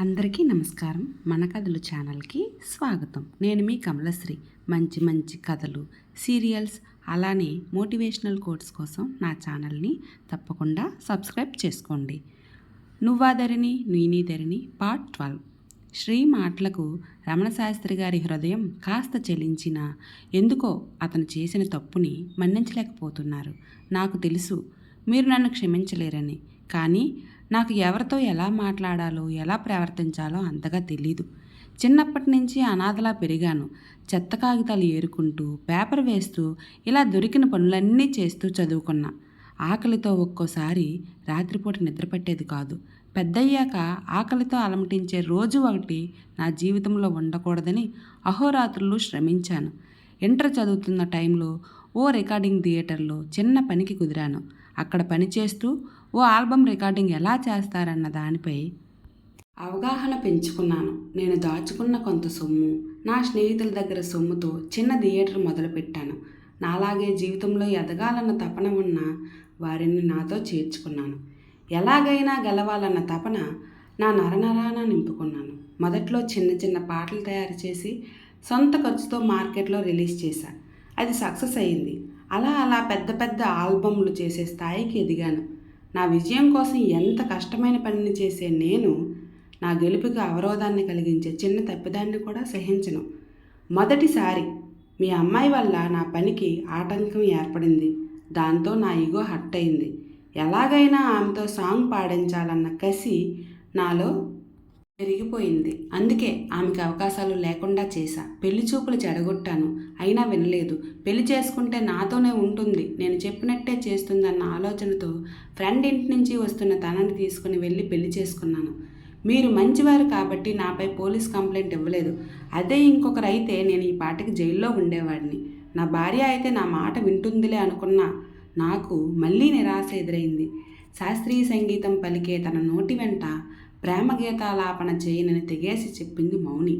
అందరికీ నమస్కారం. మన కథలు ఛానల్కి స్వాగతం. నేను మీ కమలశ్రీ. మంచి మంచి కథలు సీరియల్స్ అలానే మోటివేషనల్ కోర్స్ కోసం నా ఛానల్ని తప్పకుండా సబ్స్క్రైబ్ చేసుకోండి. Nuvvadarini Neenidarini part twelve. Shri మాటలకు రమణ శాస్త్రి గారి హృదయం కాస్త చెలించినా ఎందుకో అతను చేసిన తప్పుని మన్నించలేకపోతున్నారు. నాకు తెలుసు మీరు నన్ను క్షమించలేరని. కానీ నాకు ఎవరితో ఎలా మాట్లాడాలో ఎలా ప్రవర్తించాలో అంతగా తెలీదు. చిన్నప్పటి నుంచి అనాథలా పెరిగాను. చెత్త కాగితాలు ఏరుకుంటూ పేపర్ వేస్తూ ఇలా దొరికిన పనులన్నీ చేస్తూ చదువుకున్నా. ఆకలితో ఒక్కోసారి రాత్రిపూట నిద్రపట్టేది కాదు. పెద్దయ్యాక ఆకలితో అలమటించే రోజు ఒకటి నా జీవితంలో ఉండకూడదని అహోరాత్రులు శ్రమించాను. ఇంటర్ చదువుతున్న టైంలో ఓ రికార్డింగ్ థియేటర్లో చిన్న పనికి కుదిరాను. అక్కడ పనిచేస్తూ ఓ ఆల్బమ్ రికార్డింగ్ ఎలా చేస్తారన్న దానిపై అవగాహన పెంచుకున్నాను. నేను దాచుకున్న కొంత సొమ్ము నా స్నేహితుల దగ్గర సొమ్ముతో చిన్న థియేటర్ మొదలుపెట్టాను. నాలాగే జీవితంలో ఎదగాలన్న తపన ఉన్న వారిని నాతో చేర్చుకున్నాను. ఎలాగైనా గెలవాలన్న తపన నా నరనరాన నింపుకున్నాను. మొదట్లో చిన్న చిన్న పాటలు తయారు చేసి సొంత ఖర్చుతో మార్కెట్లో రిలీజ్ చేశా. అది సక్సెస్ అయింది. అలా అలా పెద్ద పెద్ద ఆల్బమ్లు చేసే స్థాయికి ఎదిగాను. నా విజయం కోసం ఎంత కష్టమైన పనిని చేసే నేను నా గెలుపుకి అవరోధాన్ని కలిగించే చిన్న తప్పిదాన్ని కూడా సహించను. మొదటిసారి మీ అమ్మాయి వల్ల నా పనికి ఆటంకం ఏర్పడింది. దాంతో నా ఇగో హట్ అయింది. ఎలాగైనా ఆమెతో సాంగ్ పాడించాలన్న కసి నాలో పెరిగిపోయింది. అందుకే ఆమెకి అవకాశాలు లేకుండా చేశా. పెళ్ళి చూపులు చెడగొట్టాను. అయినా వినలేదు. పెళ్ళి చేసుకుంటే నాతోనే ఉంటుంది. నేను చెప్పినట్టే చేస్తుందన్న ఆలోచనతో ఫ్రెండ్ ఇంటి నుంచి వస్తున్న తనని తీసుకుని వెళ్ళి పెళ్ళి చేసుకున్నాను. మీరు మంచివారు కాబట్టి నాపై పోలీస్ కంప్లైంట్ ఇవ్వలేదు. అదే ఇంకొకరు అయితే నేను ఈ పాటకి జైల్లో ఉండేవాడిని. నా భార్య అయితే నా మాట వింటుందిలే అనుకున్నా నాకు మళ్ళీ నిరాశ ఎదురైంది. శాస్త్రీయ సంగీతం పలికే తన నోటి వెంట ప్రేమ గీతాలాపన చేయనని తెగేసి చెప్పింది మౌని.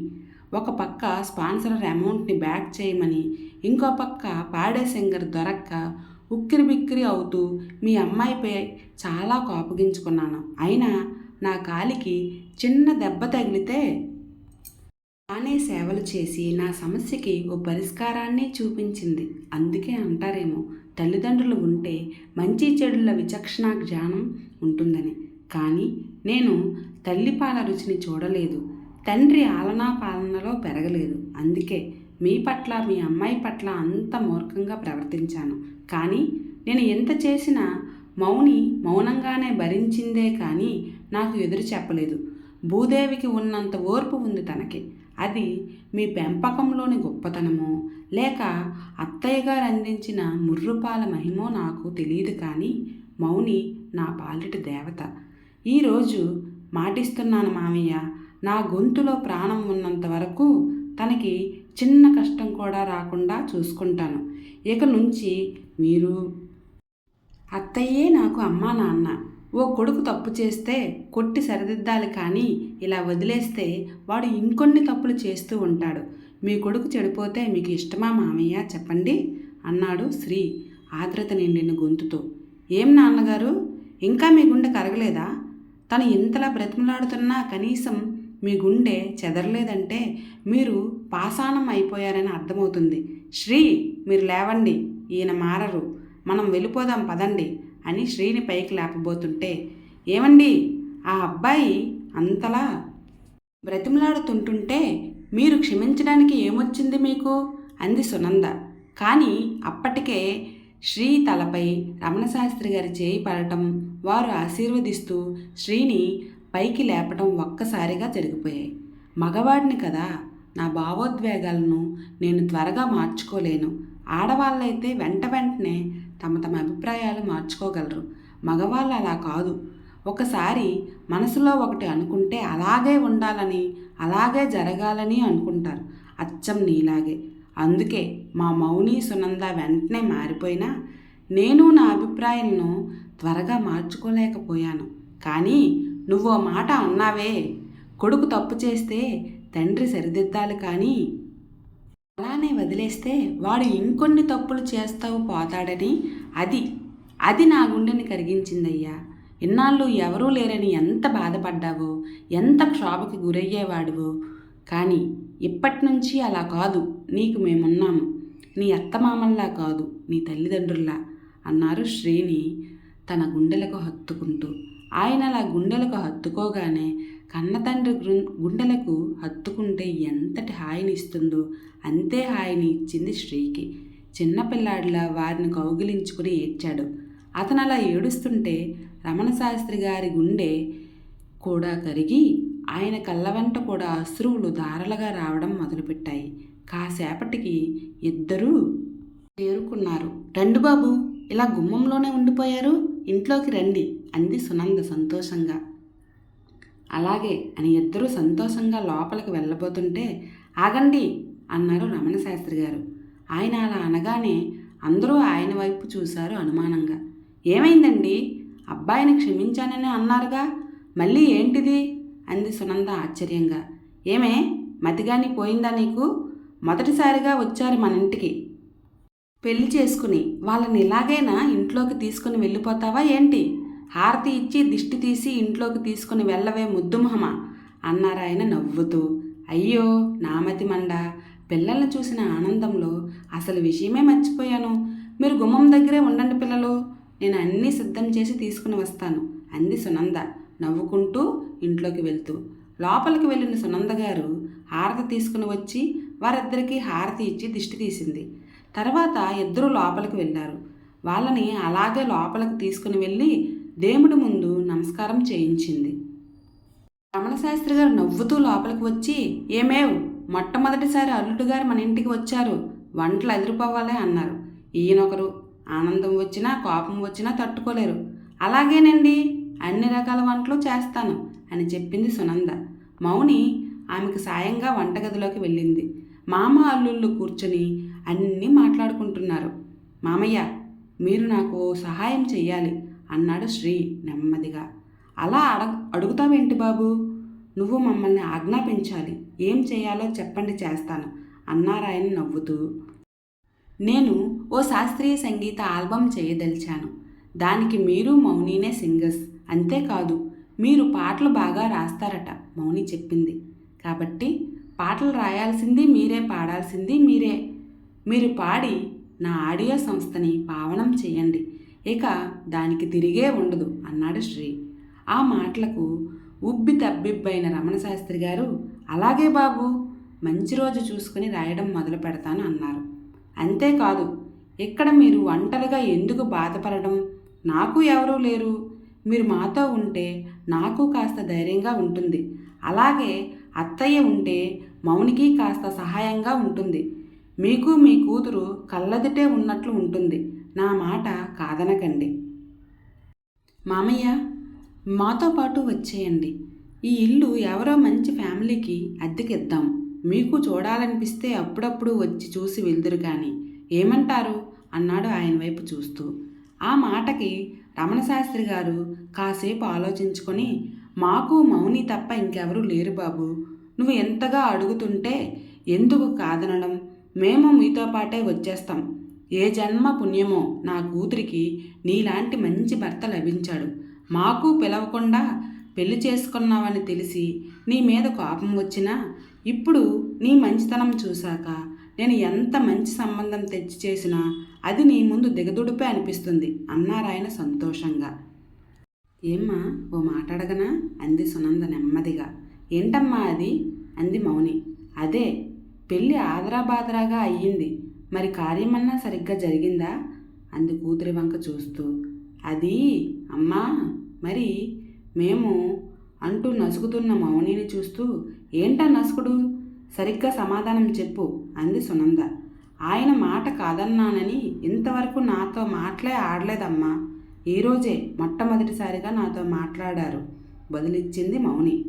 ఒక పక్క స్పాన్సర్ అమౌంట్ని బ్యాక్ చేయమని ఇంకో పక్క పాడే సింగర్ దొరక్క ఉక్కిరి బిక్కిరి అవుతూ మీ అమ్మాయిపై చాలా కోపగించుకున్నాను. అయినా నా కాలికి చిన్న దెబ్బ తగిలితే తానే సేవలు చేసి నా సమస్యకి ఓ పరిష్కారాన్ని చూపించింది. అందుకే అంటారేమో తల్లిదండ్రులు ఉంటే మంచి చెడుల విచక్షణ జ్ఞానం ఉంటుందని. కానీ నేను తల్లిపాల రుచిని చూడలేదు. తండ్రి ఆలనా పాలనలో పెరగలేదు. అందుకే మీ పట్ల మీ అమ్మాయి పట్ల అంత మూర్ఖంగా ప్రవర్తించాను. కానీ నేను ఎంత చేసినా మౌని మౌనంగానే భరించిందే కానీ నాకు ఎదురు చెప్పలేదు. భూదేవికి ఉన్నంత ఓర్పు ఉంది తనకి. అది మీ పెంపకంలోని గొప్పతనమో లేక అత్తయ్య గారు అందించిన ముర్రుపాల మహిమో నాకు తెలియదు కానీ మౌని నా పాలిటి దేవత. ఈరోజు మాటిస్తున్నాను మామయ్య. నా గొంతులో ప్రాణం ఉన్నంత వరకు తనకి చిన్న కష్టం కూడా రాకుండా చూసుకుంటాను. ఇక నుంచి మీరు అత్తయ్యే నాకు అమ్మా నాన్న ఓ కొడుకు తప్పు చేస్తే కొట్టి సరిదిద్దాలి కానీ ఇలా వదిలేస్తే వాడు ఇంకొన్ని తప్పులు చేస్తూ ఉంటాడు. మీ కొడుకు చెడిపోతే మీకు ఇష్టమా మామయ్య? చెప్పండి అన్నాడు శ్రీ ఆద్రత నిండిన గొంతుతో. ఏం నాన్నగారు? ఇంకా మీ గుండె కరగలేదా? తను ఇంతలా బ్రతిమలాడుతున్నా కనీసం మీ గుండె చెదరలేదంటే మీరు పాషాణం అయిపోయారని అర్థమవుతుంది. శ్రీ మీరు లేవండి ఈయన మారరు. మనం వెళ్ళిపోదాం పదండి అని శ్రీని పైకి లేపబోతుంటే ఏమండి ఆ అబ్బాయి అంతలా బ్రతిమలాడుతుంటుంటే మీరు క్షమించడానికి ఏమొచ్చింది మీకు? అంది సునంద. కానీ అప్పటికే శ్రీ తలపై రమణశాస్త్రి గారి చేయి పడటం వారు ఆశీర్వదిస్తూ శ్రీని పైకి లేపటం ఒక్కసారిగా జరిగిపోయాయి. మగవాడిని కదా నా భావోద్వేగాలను నేను త్వరగా మార్చుకోలేను. ఆడవాళ్ళైతే వెంట వెంటనే తమ తమ అభిప్రాయాలు మార్చుకోగలరు. మగవాళ్ళు అలా కాదు. ఒకసారి మనసులో ఒకటి అనుకుంటే అలాగే ఉండాలని అలాగే జరగాలని అనుకుంటారు. అచ్చం నీలాగే. అందుకే మా మౌని సునంద వెంటనే మారిపోయినా నేను నా అభిప్రాయాలను త్వరగా మార్చుకోలేకపోయాను. కానీ నువ్వు మాట అన్నావే కొడుకు తప్పు చేస్తే తండ్రి సరిదిద్దాలి కానీ అలానే వదిలేస్తే వాడు ఇంకొన్ని తప్పులు చేస్తావు పోతాడని అది అది నా గుండెని కరిగించిందయ్యా. ఇన్నాళ్ళు ఎవరూ లేరని ఎంత బాధపడ్డావో ఎంత క్షోభకి గురయ్యేవాడువో. కానీ ఇప్పటి నుంచి అలా కాదు నీకు మేమున్నాము. నీ అత్తమామల్లా కాదు నీ తల్లిదండ్రుల్లా అన్నారు శ్రీని తన గుండెలకు హత్తుకుంటూ. ఆయన అలా గుండెలకు హత్తుకోగానే కన్నతండ్రి గుండెలకు హత్తుకుంటే ఎంతటి హాయిని ఇస్తుందో అంతే హాయిని ఇచ్చింది శ్రీకి. చిన్నపిల్లాడిలా వారిని కౌగిలించుకుని ఏడ్చాడు. అతను అలా ఏడుస్తుంటే రమణ శాస్త్రి గారి గుండె కూడా కరిగి ఆయన కళ్ళ వెంట కూడా అశ్రువులు ధారలుగా రావడం మొదలుపెట్టాయి. కాసేపటికి ఇద్దరూ చేరుకున్నారు. రండు బాబు ఇలా గుమ్మంలోనే ఉండిపోయారు? ఇంట్లోకి రండి అంది సునంద సంతోషంగా. అలాగే అని ఇద్దరూ సంతోషంగా లోపలికి వెళ్ళబోతుంటే ఆగండి అన్నారు రమణ శాస్త్రి గారు. ఆయన అలా అనగానే అందరూ ఆయన వైపు చూశారు అనుమానంగా. ఏమైందండి? అబ్బాయిని క్షమించానని అన్నారుగా? మళ్ళీ ఏంటిది? అంది సునంద ఆశ్చర్యంగా. ఏమే? మతిగాని పోయిందా నీకు? మొదటిసారిగా వచ్చారు మన ఇంటికి పెళ్ళి చేసుకుని వాళ్ళని ఇలాగైనా ఇంట్లోకి తీసుకుని వెళ్ళిపోతావా ఏంటి? హారతి ఇచ్చి దిష్టి తీసి ఇంట్లోకి తీసుకుని వెళ్ళవే ముద్దుమహమ అన్నారాయన నవ్వుతూ. అయ్యో నామతి మండ. పిల్లల్ని చూసిన ఆనందంలో అసలు విషయమే మర్చిపోయాను. మీరు గుమ్మం దగ్గరే ఉండండి పిల్లలు. నేను అన్నీ సిద్ధం చేసి తీసుకుని వస్తాను అంది సునంద నవ్వుకుంటూ ఇంట్లోకి వెళ్తూ. లోపలికి వెళ్ళిన సునంద గారు హారతి తీసుకుని వచ్చి వారిద్దరికీ హారతి ఇచ్చి దిష్టి తీసింది. తర్వాత ఇద్దరు లోపలికి వెళ్ళారు. వాళ్ళని అలాగే లోపలికి తీసుకుని వెళ్ళి దేవుడి ముందు నమస్కారం చేయించింది. రమణశాస్త్రి గారు నవ్వుతూ లోపలికి వచ్చి ఏమేవ్? మొట్టమొదటిసారి అల్లుడు గారు మన ఇంటికి వచ్చారు. వంటలు ఎదిరిపోవాలి అన్నారు. ఈయనొకరు ఆనందం వచ్చినా కోపం వచ్చినా తట్టుకోలేరు. అలాగేనండి అన్ని రకాల వంటలు చేస్తాను అని చెప్పింది సునంద. మౌని ఆమెకు సాయంగా వంటగదిలోకి వెళ్ళింది. మామ అల్లుళ్ళు కూర్చొని అన్నీ మాట్లాడుకుంటున్నారు. మామయ్య మీరు నాకు సహాయం చెయ్యాలి అన్నాడు శ్రీ నెమ్మదిగా. అలా అడగ అడుగుతావేంటి బాబు? నువ్వు మమ్మల్ని ఆజ్ఞాపించాలి. ఏం చేయాలో చెప్పండి చేస్తాను అన్నారాయణ నవ్వుతూ. నేను ఓ శాస్త్రీయ సంగీత ఆల్బమ్ చేయదలిచాను. దానికి మీరు మౌనినే సింగర్స్. అంతేకాదు మీరు పాటలు బాగా రాస్తారట మౌని చెప్పింది. కాబట్టి పాటలు రాయాల్సింది మీరే పాడాల్సింది మీరే మీరు పాడి నా ఆడియో సంస్థని పావనం చేయండి. ఇక దానికి తిరిగే ఉండదు అన్నాడు శ్రీ. ఆ మాటలకు ఉబ్బి తబ్బిబ్బైన రమణశాస్త్రి గారు అలాగే బాబు మంచి రోజు చూసుకుని రాయడం మొదలు పెడతాను అన్నారు. అంతేకాదు ఇక్కడ మీరు ఒంటరిగా ఎందుకు బాధపడడం? నాకు ఎవరూ లేరు. మీరు మాతో ఉంటే నాకు కాస్త ధైర్యంగా ఉంటుంది. అలాగే అత్తయ్య ఉంటే మౌనికి కాస్త సహాయంగా ఉంటుంది. మీకు మీ కూతురు కళ్ళదిటే ఉన్నట్లు ఉంటుంది. నా మాట కాదనకండి. మామయ్య మాతో పాటు వచ్చేయండి. ఈ ఇల్లు ఎవరో మంచి ఫ్యామిలీకి అద్దెకిద్దాం. మీకు చూడాలనిపిస్తే అప్పుడప్పుడు వచ్చి చూసి వెళ్దురు కానీ ఏమంటారు? అన్నాడు ఆయన వైపు చూస్తూ. ఆ మాటకి రమణశాస్త్రి గారు కాసేపు ఆలోచించుకొని మాకు మౌని తప్ప ఇంకెవరూ లేరు బాబు. నువ్వు ఎంతగా అడుగుతుంటే ఎందుకు కాదనడం? మేము మీతో పాటే వచ్చేస్తాం. ఏ జన్మ పుణ్యమో నా కూతురికి నీలాంటి మంచి భర్త లభించాడు. మాకు పిలవకుండా పెళ్ళి చేసుకున్నావని తెలిసి నీ మీద కోపం వచ్చినా ఇప్పుడు నీ మంచితనం చూశాక నేను ఎంత మంచి సంబంధం తెచ్చి చేసినా అది నీ ముందు దిగదుడిపే అనిపిస్తుంది అన్నారాయన సంతోషంగా. ఏమ్మా ఓ మాట్లాడగనా అంది సునంద నెమ్మదిగా. ఏంటమ్మా అది? అంది మౌని. అదే పెళ్ళి ఆదరాబాదరాగా అయ్యింది. మరి కార్యమన్నా సరిగ్గా జరిగిందా? అంది కూతురి వంక చూస్తూ. అది అమ్మా మరి మేము అంటూ నసుకుతున్న మౌనిని చూస్తూ ఏంటా నసుకుడు? సరిగ్గా సమాధానం చెప్పు అంది సునంద. ఆయన మాట కాదన్నానని ఇంతవరకు నాతో మాటలే ఆడలేదమ్మా. ఈరోజే మొట్టమొదటిసారిగా నాతో మాట్లాడారు బదులిచ్చింది మౌని.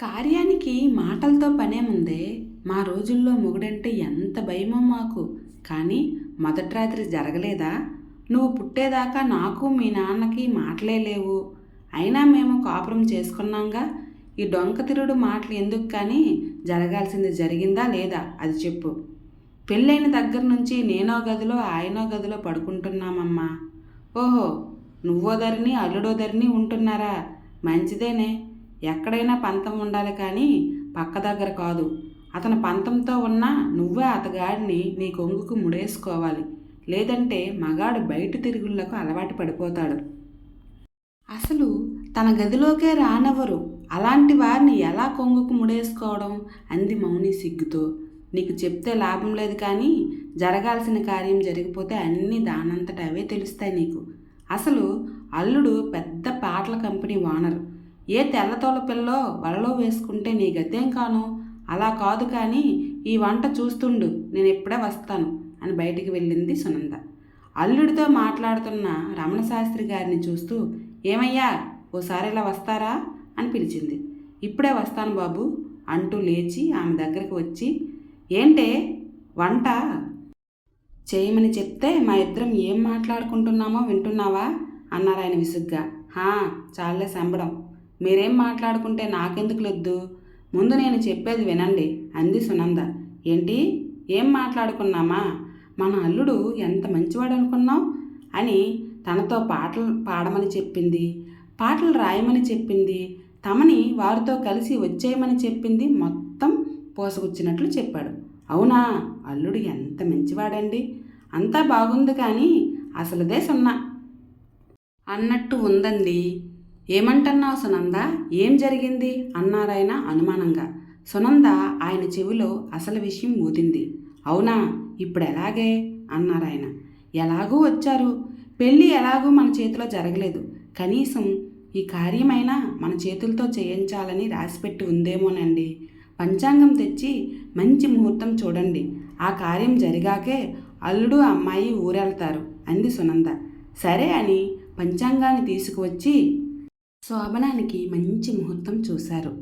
కార్యానికి మాటలతో పనే ముందే మా రోజుల్లో మొగుడంటే ఎంత భయమో మాకు. కానీ మొదటి రాత్రి జరగలేదా? నువ్వు పుట్టేదాకా నాకు మీ నాన్నకి మాటలే లేవు. అయినా మేము కాపురం చేసుకున్నాంగా? ఈ డొంకతిరుడు మాటలు ఎందుకు కానీ? జరగాల్సింది జరిగిందా లేదా? అది చెప్పు. పెళ్ళైన దగ్గర నుంచి నేనో గదిలో ఆయనో గదిలో పడుకుంటున్నామమ్మా. ఓహో నువ్వో ధరిని అల్లుడో ధరిని ఉంటున్నారా? మంచిదేనే. ఎక్కడైనా పంతం ఉండాలి కానీ పక్క దగ్గర కాదు. అతను పంతంతో ఉన్నా నువ్వే అతగాడిని నీ కొంగుకు ముడేసుకోవాలి. లేదంటే మగాడు బయట తిరుగుళ్ళకు అలవాటు పడిపోతాడు. అసలు తన గదిలోకే రానవ్వరు అలాంటి వారిని ఎలా కొంగుకు ముడేసుకోవడం? అంది మౌని సిగ్గుతో. నీకు చెప్తే లాభం లేదు కానీ జరగాల్సిన కార్యం జరిగిపోతే అన్నీ దానంతట అవే తెలుస్తాయి నీకు. అసలు అల్లుడు పెద్ద పాటల కంపెనీ ఓనర్. ఏ తెల్లతోల పిల్లో వలలో వేసుకుంటే నీ గతేం కాను? అలా కాదు కానీ ఈ వంట చూస్తుండు నేను ఎప్పుడే వస్తాను అని బయటికి వెళ్ళింది సునంద. అల్లుడితో మాట్లాడుతున్న రమణ శాస్త్రి గారిని చూస్తూ ఏమయ్యా ఓసారి ఇలా వస్తారా అని పిలిచింది. ఇప్పుడే వస్తాను బాబు అంటూ లేచి ఆమె దగ్గరికి వచ్చి ఏంటే వంట? చేయమని చెప్తే మా ఇద్దరం ఏం మాట్లాడుకుంటున్నామో వింటున్నావా? అన్నారు ఆయన విసుగ్గా. హా చాలే సంబడం మీరేం మాట్లాడుకుంటే నాకెందుకు లొద్దు? ముందు నేను చెప్పేది వినండి అంది సునంద. ఏంటి? ఏం మాట్లాడుకున్నామా? మన అల్లుడు ఎంత మంచివాడు అనుకున్నావు అని తనతో పాటలు పాడమని చెప్పింది. పాటలు రాయమని చెప్పింది. తమని వారితో కలిసి వచ్చేయమని చెప్పింది. మొత్తం పోసగుచ్చినట్లు చెప్పాడు. అవునా? అల్లుడు ఎంత మంచివాడండి? అంతా బాగుంది కానీ అసలుదే సున్నా. అన్నట్టు ఉందండి. ఏమంటున్నావు సునంద? ఏం జరిగింది? అన్నారాయన అనుమానంగా. సునంద ఆయన చెవిలో అసలు విషయం ఊదింది. అవునా? ఇప్పుడు ఎలాగే? అన్నారాయన. ఎలాగూ వచ్చారు? పెళ్ళి ఎలాగూ మన చేతిలో జరగలేదు. కనీసం ఈ కార్యమైనా మన చేతులతో చేయించాలని రాసిపెట్టి ఉందేమోనండి. పంచాంగం తెచ్చి మంచి ముహూర్తం చూడండి. ఆ కార్యం జరిగాకే అల్లుడు అమ్మాయి ఊరెళ్తారు అంది సునంద. సరే అని పంచాంగాన్ని తీసుకువచ్చి శోభనానికి మంచి ముహూర్తం చూశారు.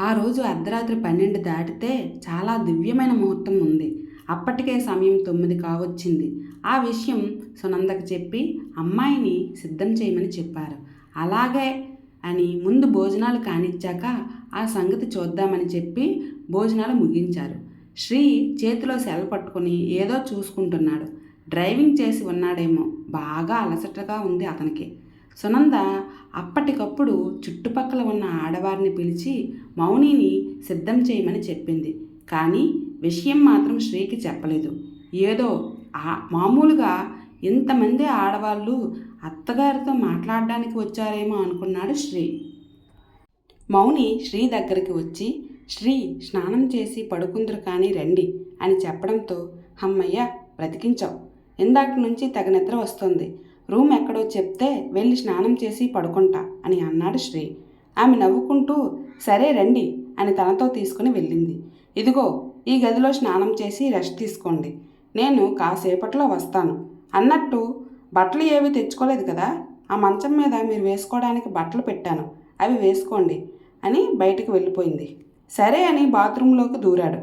ఆ రోజు అర్ధరాత్రి పన్నెండు దాటితే చాలా దివ్యమైన ముహూర్తం ఉంది. అప్పటికే సమయం తొమ్మిది కావచ్చింది. ఆ విషయం సునందకు చెప్పి అమ్మాయిని సిద్ధం చేయమని చెప్పారు. అలాగే అని ముందు భోజనాలు కానిచ్చాక ఆ సంగతి చూద్దామని చెప్పి భోజనాలు ముగించారు. శ్రీ చేతిలో సెల పట్టుకుని ఏదో చూసుకుంటున్నాడు. డ్రైవింగ్ చేసి ఉన్నాడేమో. బాగా అలసటగా ఉంది అతనికి. సునంద అప్పటికప్పుడు చుట్టుపక్కల ఉన్న ఆడవారిని పిలిచి మౌనిని సిద్ధం చేయమని చెప్పింది. కానీ విషయం మాత్రం శ్రీకి చెప్పలేదు. ఏదో ఆ మామూలుగా ఇంతమంది ఆడవాళ్ళు అత్తగారితో మాట్లాడడానికి వచ్చారేమో అనుకున్నాడు శ్రీ. మౌని శ్రీ దగ్గరికి వచ్చి శ్రీ స్నానం చేసి పడుకుందరు కానీ రండి అని చెప్పడంతో అమ్మయ్య బ్రతికించావు ఇందాటి నుంచి తగ నిద్ర వస్తుంది. రూమ్ ఎక్కడో చెప్తే వెళ్ళి స్నానం చేసి పడుకుంటా అని అన్నాడు శ్రీ. ఆమె నవ్వుకుంటూ సరే రండి అని తనతో తీసుకుని వెళ్ళింది. ఇదిగో ఈ గదిలో స్నానం చేసి రెస్ట్ తీసుకోండి. నేను కాసేపట్లో వస్తాను. అన్నట్టు బట్టలు ఏవి తెచ్చుకోలేదు కదా ఆ మంచం మీద మీరు వేసుకోవడానికి బట్టలు పెట్టాను. అవి వేసుకోండి అని బయటకు వెళ్ళిపోయింది. సరే అని బాత్రూంలోకి దూరాడు.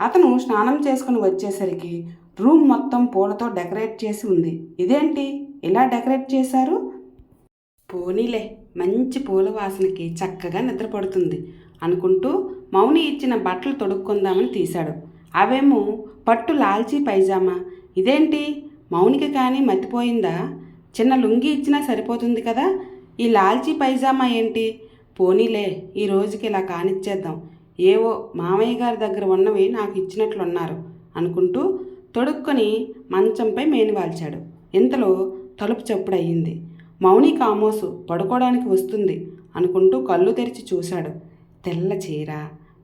అతను స్నానం చేసుకుని వచ్చేసరికి రూమ్ మొత్తం పూలతో డెకరేట్ చేసి ఉంది. ఇదేంటి? ఇలా డెకరేట్ చేశారు? పోనీలే మంచి పూల వాసనకి చక్కగా నిద్రపడుతుంది అనుకుంటూ మౌని ఇచ్చిన బట్టలు తొడుక్కుందామని తీశాడు. అవేమో పట్టు లాల్చీ పైజామా? ఇదేంటి? మౌనికి కానీ మతిపోయిందా? చిన్న లుంగి ఇచ్చినా సరిపోతుంది కదా? ఈ లాల్చీ పైజామా ఏంటి? పోనీలే ఈ రోజుకి ఇలా కానిచ్చేద్దాం. ఏవో మామయ్య గారి దగ్గర ఉన్నవి నాకు ఇచ్చినట్లున్నారు అనుకుంటూ తొడుక్కొని మంచంపై మేనివాల్చాడు. ఇంతలో తలుపు చప్పుడు అయ్యింది మౌని కామోసు పడుకోవడానికి వస్తుంది అనుకుంటూ కళ్ళు తెరిచి చూశాడు. తెల్ల చీర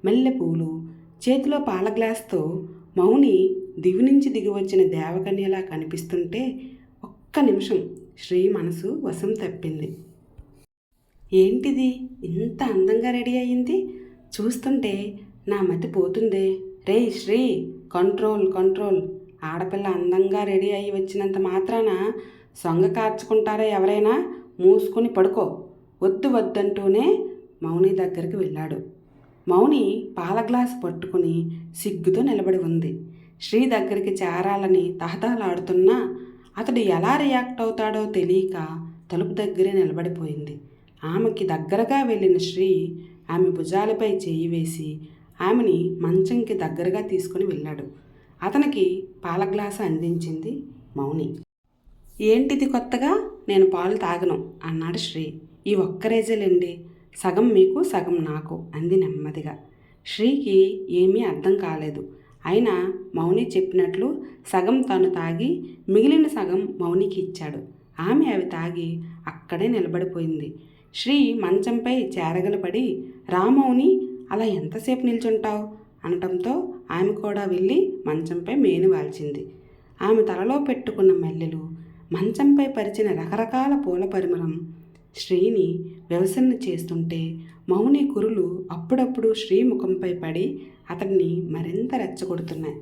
మల్లెపూలు చేతిలో పాల గ్లాస్తో మౌని దివి నుంచి దిగి వచ్చిన దేవకన్యలా కనిపిస్తుంటే ఒక్క నిమిషం శ్రీ మనసు వశం తప్పింది. ఏంటిది? ఇంత అందంగా రెడీ అయ్యింది? చూస్తుంటే నా మతి పోతుందే. రే శ్రీ కంట్రోల్ కంట్రోల్. ఆడపిల్ల అందంగా రెడీ అయ్యి వచ్చినంత మాత్రాన సొంగ కార్చుకుంటారా ఎవరైనా? మూసుకొని పడుకో. వద్దు వద్దంటూనే మౌని దగ్గరికి వెళ్ళాడు. మౌని పాల గ్లాస్ పట్టుకుని సిగ్గుతో నిలబడి ఉంది. శ్రీ దగ్గరికి చేరాలని తహతహలాడుతున్నా అతడు ఎలా రియాక్ట్ అవుతాడో తెలియక తలుపు దగ్గరే నిలబడిపోయింది. ఆమెకి దగ్గరగా వెళ్ళిన శ్రీ ఆమె భుజాలపై చేయి వేసి ఆమెని మంచంకి దగ్గరగా తీసుకుని వెళ్ళాడు. అతనికి పాల గ్లాసు అందించింది మౌని. ఏంటిది కొత్తగా? నేను పాలు తాగను అన్నాడు శ్రీ. ఈ ఒక్కరేజేలేండి సగం మీకు సగం నాకు అంది నెమ్మదిగా. శ్రీకి ఏమీ అర్థం కాలేదు. అయినా మౌని చెప్పినట్లు సగం తను తాగి మిగిలిన సగం మౌనికి ఇచ్చాడు. ఆమె అవి తాగి అక్కడే నిలబడిపోయింది. శ్రీ మంచంపై చేరగలపడి రామౌని అలా ఎంతసేపు నిల్చుంటావు? అనటంతో ఆమె కూడా వెళ్ళి మంచంపై మేను వాల్చింది. ఆమె తలలో పెట్టుకున్న మెల్లెలు మంచంపై పరిచిన రకరకాల పూల పరిమళం. శ్రీని వ్యవసన చేస్తుంటే మౌని కురులు అప్పుడప్పుడు శ్రీ ముఖంపై పడి అతన్ని మరింత రెచ్చగొడుతున్నాయి.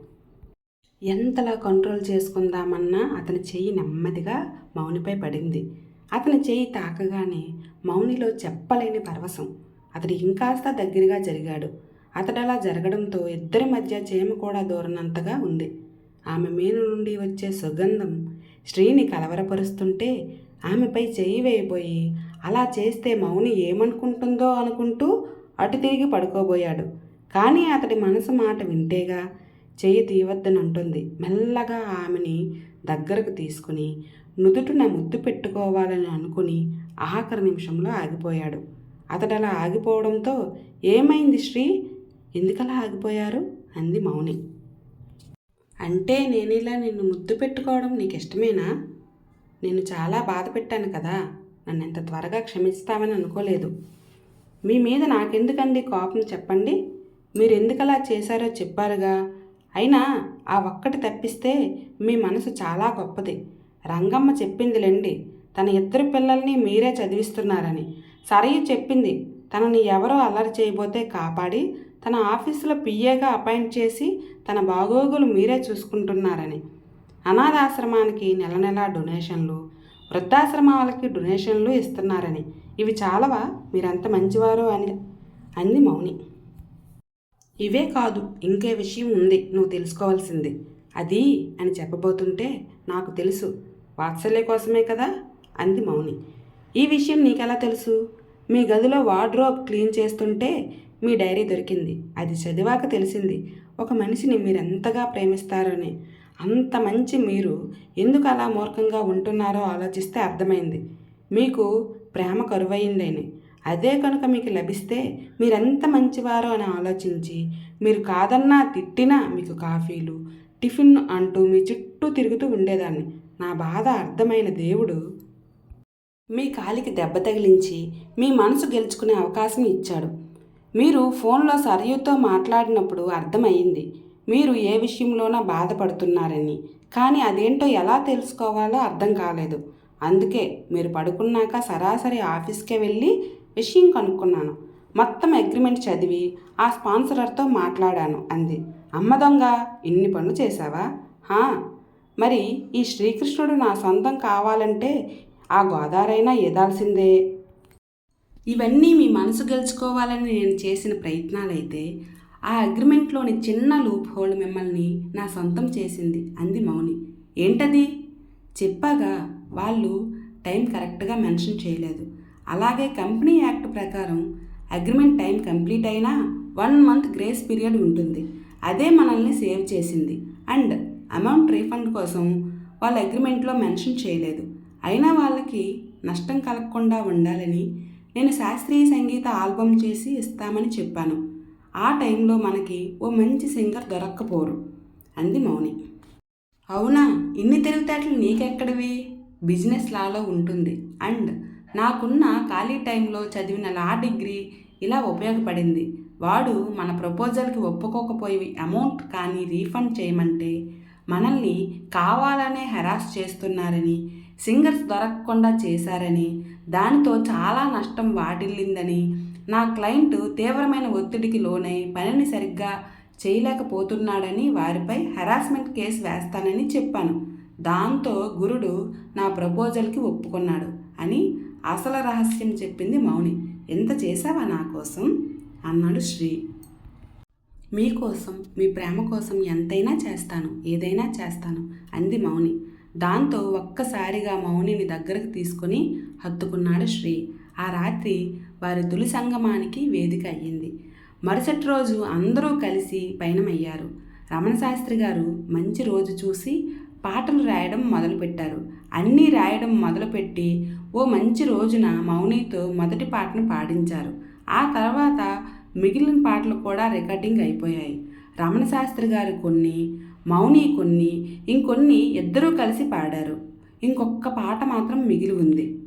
ఎంతలా కంట్రోల్ చేసుకుందామన్నా అతని చెయ్యి నెమ్మదిగా మౌనిపై పడింది. అతని చెయ్యి తాకగానే మౌనిలో చెప్పలేని పరవశం. అతడు ఇంకాస్త దగ్గరగా జరిగాడు. అతడలా జరగడంతో ఇద్దరి మధ్య చేమ కూడా దూరనంతగా ఉంది. ఆమె మేను నుండి వచ్చే సుగంధం శ్రీని కలవరపరుస్తుంటే ఆమెపై చేయి వేయబోయి అలా చేస్తే మౌని ఏమనుకుంటుందో అనుకుంటూ అటు తిరిగి పడుకోబోయాడు. కానీ అతడి మనసు మాట వింటేగా చేయి తీవద్దనంటుంది మెల్లగా ఆమెని దగ్గరకు తీసుకుని నుదుటిన ముద్దు పెట్టుకోవాలని అనుకుని ఆఖరి నిమిషంలో ఆగిపోయాడు. అతడలా ఆగిపోవడంతో ఏమైంది శ్రీ? ఎందుకలా ఆగిపోయారు? అంది మౌని. అంటే నేను ఇలా నిన్ను ముద్దు పెట్టుకోవడం నీకు ఇష్టమేనా నేను చాలా బాధ పెట్టాను కదా. నన్ను ఎంత త్వరగా క్షమిస్తావని అనుకోలేదు. మీ మీద నాకెందుకండి కోపం చెప్పండి? మీరు ఎందుకలా చేశారో చెప్పారుగా. అయినా ఆ ఒక్కటి తప్పిస్తే మీ మనసు చాలా గొప్పది. రంగమ్మ చెప్పిందిలేండి తన ఇద్దరు పిల్లల్ని మీరే చదివిస్తున్నారని. సరయు చెప్పింది తనని ఎవరో అల్లరి చేయబోతే కాపాడి తన ఆఫీసులో పిఏగా అపాయింట్ చేసి తన బాగోగులు మీరే చూసుకుంటున్నారని. అనాథాశ్రమానికి నెల నెలా డొనేషన్లు వృద్ధాశ్రమాలకి డొనేషన్లు ఇస్తున్నారని. ఇవి చాలవా? మీరంత మంచివారు అని అంది మౌని. ఇవే కాదు ఇంకే విషయం ఉంది నువ్వు తెలుసుకోవాల్సింది. అది అని చెప్పబోతుంటే నాకు తెలుసు వాత్సల్య కోసమే కదా? అంది మౌని. ఈ విషయం నీకెలా తెలుసు? మీ గదిలో వార్డ్రోబ్ క్లీన్ చేస్తుంటే మీ డైరీ దొరికింది. అది చదివాక తెలిసింది. ఒక మనిషిని మీరెంతగా ప్రేమిస్తారని. అంత మంచి మీరు ఎందుకు అలా మూర్ఖంగా ఉంటున్నారో ఆలోచిస్తే అర్థమైంది. మీకు ప్రేమ కరువైందని. అదే కనుక మీకు లభిస్తే మీరెంత మంచివారో అని ఆలోచించి మీరు కాదన్నా తిట్టినా మీకు కాఫీలు టిఫిన్ అంటూ మీ చుట్టూ తిరుగుతూ ఉండేదాన్ని. నా బాధ అర్థమైన దేవుడు మీ కాలికి దెబ్బ తగిలించి మీ మనసు గెలుచుకునే అవకాశం ఇచ్చాడు. మీరు ఫోన్లో సరయుతో మాట్లాడినప్పుడు అర్థమైంది మీరు ఏ విషయంలోనో బాధపడుతున్నారని. కానీ అదేంటో ఎలా తెలుసుకోవాలో అర్థం కాలేదు. అందుకే మీరు పడుకున్నాక సరాసరి ఆఫీస్కే వెళ్ళి విషయం కనుక్కున్నాను. మొత్తం అగ్రిమెంట్ చదివి ఆ స్పాన్సరర్తో మాట్లాడాను అంది. అమ్మ దొంగ ఇన్ని పనులు చేశావా? హా మరి ఈ శ్రీకృష్ణుడు నా సొంతం కావాలంటే ఆ గోదారైనా ఏదాల్సిందే? ఇవన్నీ మీ మనసు గెలుచుకోవాలని నేను చేసిన ప్రయత్నాలైతే ఆ అగ్రిమెంట్లోని చిన్న లూప్ హోల్ మిమ్మల్ని నా సొంతం చేసింది అంది మౌని. ఏంటది? చెప్పాగా వాళ్ళు టైం కరెక్ట్గా మెన్షన్ చేయలేదు. అలాగే కంపెనీ యాక్ట్ ప్రకారం అగ్రిమెంట్ టైం కంప్లీట్ అయినా వన్ మంత్ గ్రేస్ పీరియడ్ ఉంటుంది. అదే మనల్ని సేవ్ చేసింది. అండ్ అమౌంట్ రీఫండ్ కోసం వాళ్ళ అగ్రిమెంట్లో మెన్షన్ చేయలేదు. అయినా వాళ్ళకి నష్టం కలగకుండా ఉండాలని నేను శాస్త్రీయ సంగీత ఆల్బమ్ చేసి ఇస్తామని చెప్పాను. ఆ టైంలో మనకి ఓ మంచి సింగర్ దొరక్కపోరు. అంది మౌని. అవునా? ఇన్ని తెలివితేటలు నీకెక్కడివి? బిజినెస్ లాలో ఉంటుంది. అండ్ నాకున్న ఖాళీ టైంలో చదివిన లా డిగ్రీ ఇలా ఉపయోగపడింది. వాడు మన ప్రపోజల్కి ఒప్పుకోకపోయి అమౌంట్ కానీ రీఫండ్ చేయమంటే మనల్ని కావాలనే హెరాస్ చేస్తున్నారని సింగర్స్ దొరకకుండా చేశారని దానితో చాలా నష్టం వాటిల్లిందని నా క్లయింట్ తీవ్రమైన ఒత్తిడికి లోనై పనిని సరిగ్గా చేయలేకపోతున్నాడని వారిపై హెరాస్మెంట్ కేసు వేస్తానని చెప్పాను. దాంతో గురుడు నా ప్రపోజల్కి ఒప్పుకున్నాడు అని అసలు రహస్యం చెప్పింది మౌని. ఎంత చేశావా నా కోసం? అన్నాడు శ్రీ. మీకోసం మీ ప్రేమ కోసం ఎంతైనా చేస్తాను ఏదైనా చేస్తాను అంది మౌని. దాంతో ఒక్కసారిగా మౌనిని దగ్గరకు తీసుకుని హత్తుకున్నాడు శ్రీ. ఆ రాత్రి వారి తొలి సంగమానికి వేదిక అయ్యింది. మరుసటి రోజు అందరూ కలిసి పయనమయ్యారు. రమణ శాస్త్రి గారు మంచి రోజు చూసి పాటలు రాయడం మొదలుపెట్టారు. అన్నీ రాయడం మొదలుపెట్టి ఓ మంచి రోజున మౌనితో మొదటి పాటను పాడించారు. ఆ తర్వాత మిగిలిన పాటలు కూడా రికార్డింగ్ అయిపోయాయి. రమణ శాస్త్రి గారు కొన్ని మౌని కొన్ని ఇంకొన్ని ఇద్దరూ కలిసి పాడారు. ఇంకొక పాట మాత్రం మిగిలి ఉంది.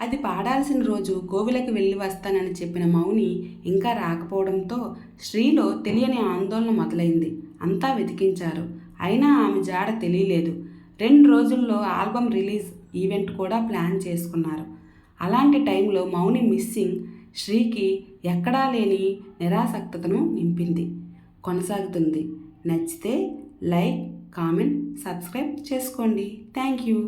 అది పాడాల్సిన రోజు కోవిలకి వెళ్ళి వస్తానని చెప్పిన మౌని ఇంకా రాకపోవడంతో శ్రీలో తెలియని ఆందోళన మొదలైంది. అంతా వెతికించారు. అయినా ఆమె జాడ తెలియలేదు. రెండు రోజుల్లో ఆల్బమ్ రిలీజ్ ఈవెంట్ కూడా ప్లాన్ చేసుకున్నారు. అలాంటి టైంలో మౌని మిస్సింగ్ శ్రీకి ఎక్కడా లేని నిరాసక్తతను నింపింది. కొనసాగుతుంది. నచ్చితే లైక్ కామెంట్ సబ్స్క్రైబ్ చేసుకోండి. Thank you.